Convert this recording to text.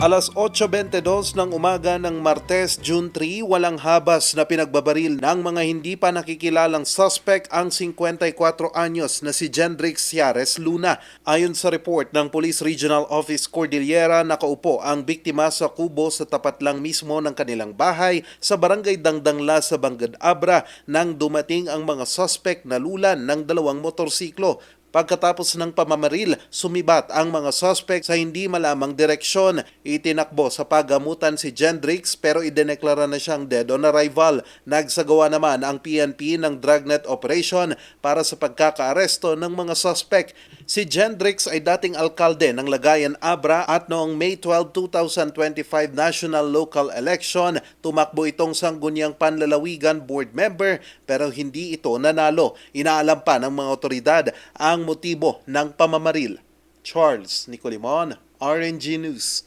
Alas 8.22 ng umaga ng Martes, June 3, walang habas na pinagbabaril ng mga hindi pa nakikilalang suspect ang 54 anyos na si Jendrix Ciares Luna. Ayon sa report ng Police Regional Office Cordillera, nakaupo ang biktima sa kubo sa tapat lang mismo ng kanilang bahay sa barangay Dangdangla sa Bangad Abra nang dumating ang mga suspect na lulan ng dalawang motorsiklo. Pagkatapos ng pamamaril, sumibat ang mga suspect sa hindi malamang direksyon. Itinakbo sa pagamutan si Jendrix pero ideneklara na siyang dead on arrival. Nagsagawa naman ang PNP ng dragnet operation para sa pagkakaaresto ng mga suspect. Si Jendrix ay dating alkalde ng Lagayan Abra at noong May 12, 2025 National Local Election, tumakbo itong sangguniang panlalawigan board member pero hindi ito nanalo. Inaalam pa ng mga otoridad ang motibo ng pamamaril. Charles Nicolimon, RNG News.